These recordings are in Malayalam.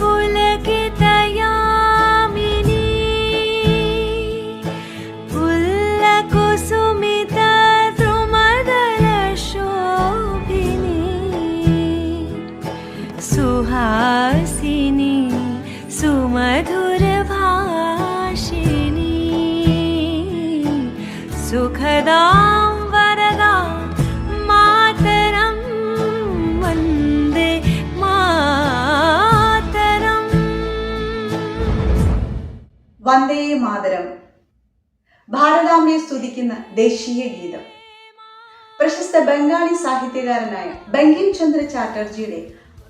पुलकितयामिनी पुल्लकुसुमितद्रुमदलशोभिनी सुहासिनी सुमधुरभाषिणी सुखदां വന്ദേ മാതരം. ഭാരതാംബയെ സ്തുതിക്കുന്ന ദേശീയ ഗീതം. പ്രശസ്ത ബംഗാളി സാഹിത്യകാരനായ ബങ്കിം ചന്ദ്ര ചാറ്റർജിയുടെ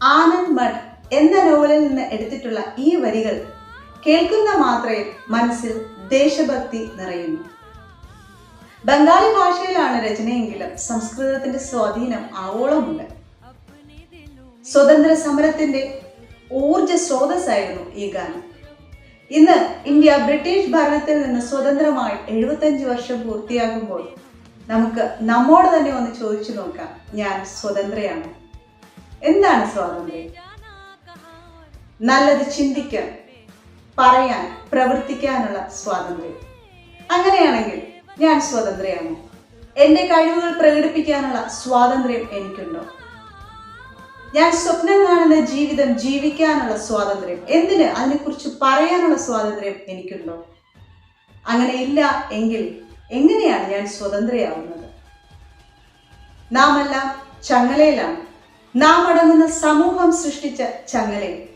ആനന്ദ് മഠ് എന്ന നോവലിൽ നിന്ന് എടുത്തിട്ടുള്ള ഈ വരികൾ കേൾക്കുന്ന മാത്രയിൽ മനസ്സിൽ ദേശഭക്തി നിറയുന്നു. ബംഗാളി ഭാഷയിലാണ് രചനയെങ്കിലും സംസ്കൃതത്തിന്റെ സ്വാധീനം ആവോളമുണ്ട്. സ്വതന്ത്ര സമരത്തിന്റെ ഊർജ സ്രോതസ്സായിരുന്നു ഈ ഗാനം. ഇന്ന് ഇന്ത്യ ബ്രിട്ടീഷ് ഭരണത്തിൽ നിന്ന് സ്വതന്ത്രമായി എഴുപത്തഞ്ച് വർഷം പൂർത്തിയാകുമ്പോൾ നമുക്ക് നമ്മോട് തന്നെ ഒന്ന് ചോദിച്ചു നോക്കാം ഞാൻ സ്വതന്ത്രയാണ്. എന്താണ് സ്വാതന്ത്ര്യം? നല്ലത് ചിന്തിക്കാൻ പറയാൻ പ്രവർത്തിക്കാനുള്ള സ്വാതന്ത്ര്യം. അങ്ങനെയാണെങ്കിൽ ഞാൻ സ്വതന്ത്രയാണ്. എന്റെ കഴിവുകൾ പ്രകടിപ്പിക്കാനുള്ള സ്വാതന്ത്ര്യം എനിക്കുണ്ടോ? ഞാൻ സ്വപ്നം കാണുന്ന ജീവിതം ജീവിക്കാനുള്ള സ്വാതന്ത്ര്യം. എന്തിന് അതിനെക്കുറിച്ച് പറയാനുള്ള സ്വാതന്ത്ര്യം എനിക്കുണ്ടോ? അങ്ങനെ ഇല്ല എങ്കിൽ എങ്ങനെയാണ് ഞാൻ സ്വതന്ത്രയാവുന്നത്? നാം എല്ലാം ചങ്ങലയിലാണ്. നാം അടങ്ങുന്ന സമൂഹം സൃഷ്ടിച്ച ചങ്ങലയിൽ.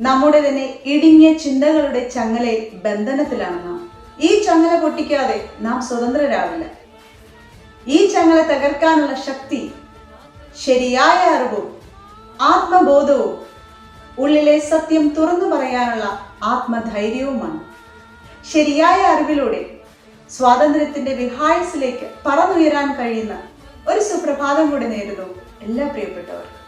നമ്മുടെ തന്നെ ഇടുങ്ങിയ ചിന്തകളുടെ ചങ്ങലയിൽ ബന്ധനത്തിലാണ് നാം. ഈ ചങ്ങല പൊട്ടിക്കാതെ നാം സ്വതന്ത്രരാവില്ല. ഈ ചങ്ങല തകർക്കാനുള്ള ശക്തി ശരിയായ അറിവും ആത്മബോധവും ഉള്ളിലെ സത്യം തുറന്നു പറയാനുള്ള ആത്മധൈര്യവുമാണ്. ശരിയായ അറിവിലൂടെ സ്വാതന്ത്ര്യത്തിന്റെ വിഹായസിലേക്ക് പറന്നുയരാൻ കഴിയുന്ന ഒരു സുപ്രഭാതം കൂടി നേരുന്നു. എല്ലാ പ്രിയപ്പെട്ടവർ.